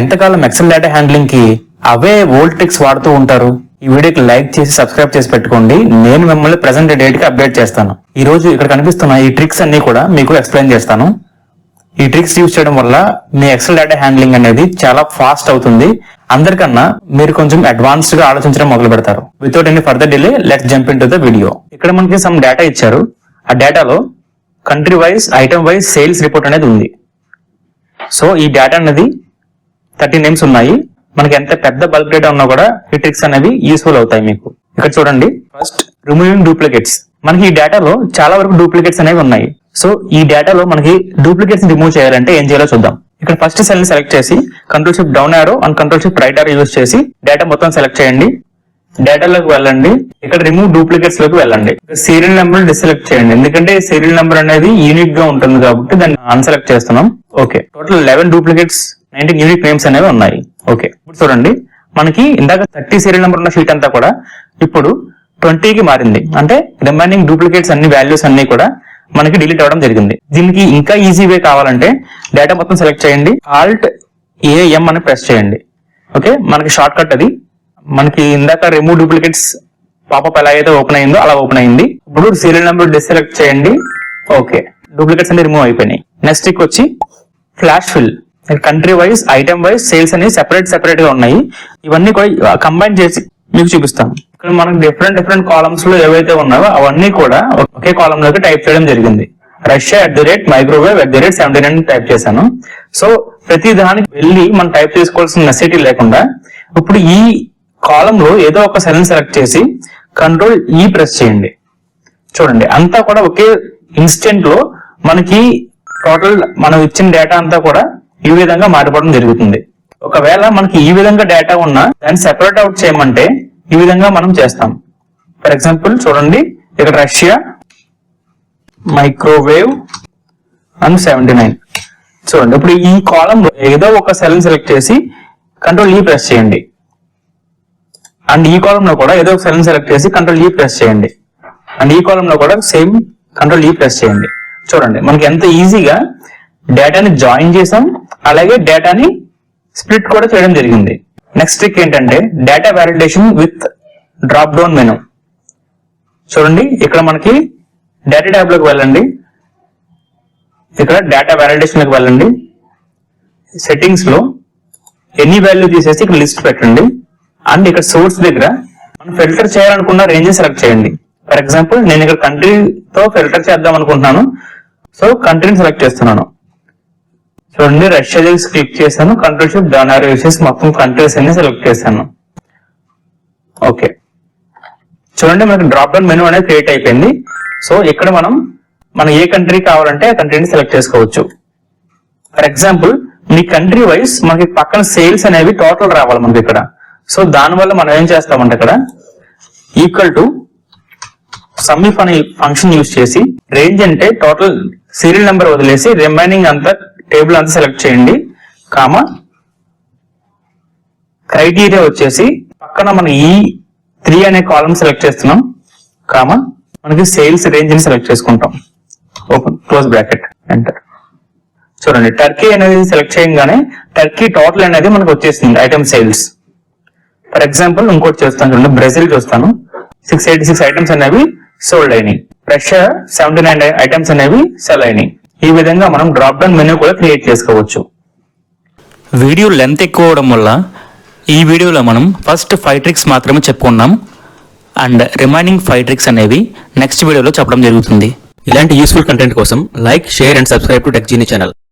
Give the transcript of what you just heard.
ఎంతకాలం Excel data హ్యాండ్లింగ్కి అవే ఓల్డ్ ట్రిక్స్ వాడుతూ ఉంటారు? ఈ వీడియోకి లైక్ చేసి సబ్స్క్రైబ్ చేసి పెట్టుకోండి. నేను మిమ్మల్ని ప్రెసెంట్ డేట్కి అప్డేట్ చేస్తాను. ఈ రోజు ఇక్కడ కనిపిస్తున్న ఈ ట్రిక్స్ అన్ని కూడా మీకు ఎక్స్ప్లెయిన్ చేస్తాను. ఈ ట్రిక్స్ యూజ్ చేయడం వల్ల మీ ఎక్సెల్ డేటా హ్యాండ్లింగ్ అనేది చాలా ఫాస్ట్ అవుతుంది. అందరికన్నా మీరు కొంచెం అడ్వాన్స్డ్గా ఆలోచించడం మొదలు పెడతారు. Without any further delay let jump in to the video ఇక్కడ మనకి సమ్ డేటా ఇచ్చారు. ఆ డేటాలో country wise item wise sales report అనేది ఉంది. సో ఈ డేటా అనేది థర్టీ నేమ్స్ ఉన్నాయి. మనకి ఎంత పెద్ద బల్క్ డేటా ఉన్నా కూడా ఈ ట్రిక్స్ అనేవి యూస్ఫుల్ అవుతాయి మీకు. ఇక్కడ చూడండి. ఫస్ట్ రిమూవింగ్ డూప్లికేట్స్ మనకి ఈ డేటాలో చాలా వరకు డూప్లికేట్స్ అనేవి ఉన్నాయి. సో ఈ డేటాలో మనకి డూప్లికేట్స్ రిమూవ్ చేయాలంటే ఏం చేయాలో చూద్దాం. ఇక్కడ ఫస్ట్ సెల్ని సెలెక్ట్ చేసి control shift down arrow and control shift right arrow use చేసి డేటా మొత్తం సెలెక్ట్ చేయండి. డేటాలోకి వెళ్ళండి. ఇక్కడ రిమూవ్ డూప్లికేట్స్లోకి వెళ్ళండి. సీరియల్ నెంబర్ డిసెలెక్ట్ చేయండి. ఎందుకంటే సీరియల్ నెంబర్ అనేది యూనిక్గా ఉంటుంది కాబట్టి దాన్ని అన్సెలెక్ట్ చేస్తున్నాం. Okay total eleven duplicates nineteen unique names అనేవి ఉన్నాయి. ఓకే. ఇప్పుడు చూడండి. మనకి ఇందాక థర్టీ సీరియల్ నెంబర్ ఉన్న షీట్ అంతా కూడా ఇప్పుడు ట్వంటీకి మారింది. అంటే రిమైనింగ్ డూప్లికేట్స్ అన్ని వాల్యూస్ అన్ని కూడా మనకి డిలీట్ అవ్వడం జరిగింది. దీనికి ఇంకా ఈజీ వే కావాలంటే డేటా మొత్తం సెలెక్ట్ చేయండి. ఆల్ట్ ఏఎం అని ప్రెస్ చేయండి. ఓకే. మనకి షార్ట్ కట్ అది. మనకి ఇందాక రిమూవ్ డూప్లికేట్స్ పాపప్ ఎలా అయితే ఓపెన్ అయిందో అలా ఓపెన్ అయింది. ఇప్పుడు సీరియల్ నెంబర్ డిసెలెక్ట్ చేయండి. ఓకే. డూప్లికేట్స్ అన్ని రిమూవ్ అయిపోయినాయి. నెక్స్ట్ వచ్చి flash fill country wise item wise sales అనేవి సెపరేట్ సెపరేట్గా ఉన్నాయి. ఇవన్నీ కూడా కంబైన్ చేసి మీకు చూపిస్తాను ఇక్కడ మనకి డిఫరెంట్ డిఫరెంట్ కాలమ్స్లో ఏవైతే ఉన్నాయో అవన్నీ కూడా ఒకే కాలం లోకి టైప్ చేయడం జరిగింది. Russia at the rate microwave at the rate seventy nine type చేశాను. సో ప్రతి దానికి వెళ్ళి మనం టైప్ చేసుకోవాల్సిన నెసిటీ లేకుండా ఇప్పుడు ఈ కాలం లో ఏదో ఒక సెలెన్ సెలెక్ట్ చేసి కంట్రోల్ ఈ ప్రెస్ చేయండి. చూడండి అంతా కూడా ఒకే ఇన్స్టెంట్లో మనకి టోటల్ మనం ఇచ్చిన డేటా అంతా కూడా ఈ విధంగా మారిపోవడం జరుగుతుంది. ఒకవేళ మనకి ఈ విధంగా డేటా ఉన్నా దాన్ని సెపరేట్ అవుట్ చేయమంటే ఈ విధంగా మనం చేస్తాం. ఫర్ ఎగ్జాంపుల్ చూడండి ఇక్కడ Russia microwave and seventy nine చూడండి ఇప్పుడు ఈ కాలం ఏదో ఒక సెల్ సెలెక్ట్ చేసి కంట్రోల్ e ఈ ప్రెస్ చేయండి. అండ్ ఈ కాలం లో కూడా ఏదో ఒక సెల్ సెలెక్ట్ చేసి కంట్రోల్ e ఈ ప్రెస్ చేయండి. అండ్ ఈ కాలం లో కూడా సేమ్ కంట్రోల్ ఈ ప్రెస్ చేయండి. చూడండి మనకి ఎంత ఈజీగా డేటాని జాయిన్ చేసాం. అలాగే డేటాని స్ప్లిట్ కూడా చేయడం జరిగింది. నెక్స్ట్ ట్రిక్ ఏంటంటే data validation with drop down menu చూడండి ఇక్కడ మనకి డేటా ట్యాబ్లోకి వెళ్ళండి. ఇక్కడ డేటా వ్యాలిడేషన్లోకి వెళ్ళండి. సెట్టింగ్స్లో ఎనీ వాల్యూ తీసేసి ఇక్కడ లిస్ట్ పెట్టండి. అండ్ ఇక్కడ సోర్స్ దగ్గర మనం ఫిల్టర్ చేయాలనుకున్న రేంజెస్ సెలెక్ట్ చేయండి. ఫర్ ఎగ్జాంపుల్ నేను ఇక్కడ కంట్రీతో ఫిల్టర్ చేద్దాం అనుకుంటున్నాను. సో కంట్రీని సెలెక్ట్ చేస్తున్నాను. చూడండి రష్యా దగ్గర క్లిక్ చేశాను. కంట్రోల్ షిప్ డౌన్ ఆర్ చేసి మొత్తం కంట్రీస్ అన్ని సెలెక్ట్ చేశాను. ఓకే చూడండి మనకి డ్రాప్ డౌన్ మెనూ అనేది క్రియేట్ అయిపోయింది. సో ఇక్కడ మనం మనం ఏ కంట్రీ కావాలంటే ఆ కంట్రీని సెలెక్ట్ చేసుకోవచ్చు. ఫర్ ఎగ్జాంపుల్ మీ కంట్రీ వైజ్ మనకి పక్కన సేల్స్ అనేవి టోటల్ రావాలి మనకి ఇక్కడ. సో దానివల్ల మనం ఏం చేస్తామంటే ఇక్కడ ఈక్వల్ టు సమ్మిఫ్ అనే ఫంక్షన్ యూజ్ చేసి రేంజ్ అంటే టోటల్ సీరియల్ నెంబర్ వదిలేసి రిమైనింగ్ అంతా టేబుల్ అంతా సెలెక్ట్ చేయండి. కామా. క్రైటీరియా వచ్చేసి పక్కన మనం ఈ త్రీ అనే కాలం సెలెక్ట్ చేస్తున్నాం. కామా. మనకి సేల్స్ రేంజ్ని సెలెక్ట్ చేసుకుంటాం. Open close bracket enter. చూడండి టర్కీ అనేది సెలెక్ట్ చేయగానే టర్కీ టోటల్ అనేది మనకు వచ్చేసింది ఐటమ్ సేల్స్. ఫర్ ఎగ్జాంపుల్ ఇంకోటి చేస్తాను చూడండి బ్రెజిల్ చూస్తాను. సిక్స్ ఎయిటీ సిక్స్ ఐటమ్స్ అనేవి సోల్డ్ అయినాయి. రష్యా సెవెంటీ నైన్ ఐటమ్స్ అనేవి సెల్ అయినాయి. ఈ విధంగా మనం డ్రాప్ డౌన్ మెనూ కూడా క్రియేట్ చేసుకోవచ్చు. వీడియో లెంత్ ఎక్కువ అవడం వల్ల ఈ వీడియోలో మనం ఫస్ట్ ఫైవ్ ట్రిక్స్ మాత్రమే చెప్పుకున్నాం అండ్ రిమైనింగ్ ఫైవ్ ట్రిక్స్ అనేవి నెక్స్ట్ వీడియోలో చెప్పడం జరుగుతుంది. ఇలాంటి యూస్ఫుల్ కంటెంట్ కోసం like share and subscribe to tech జీని channel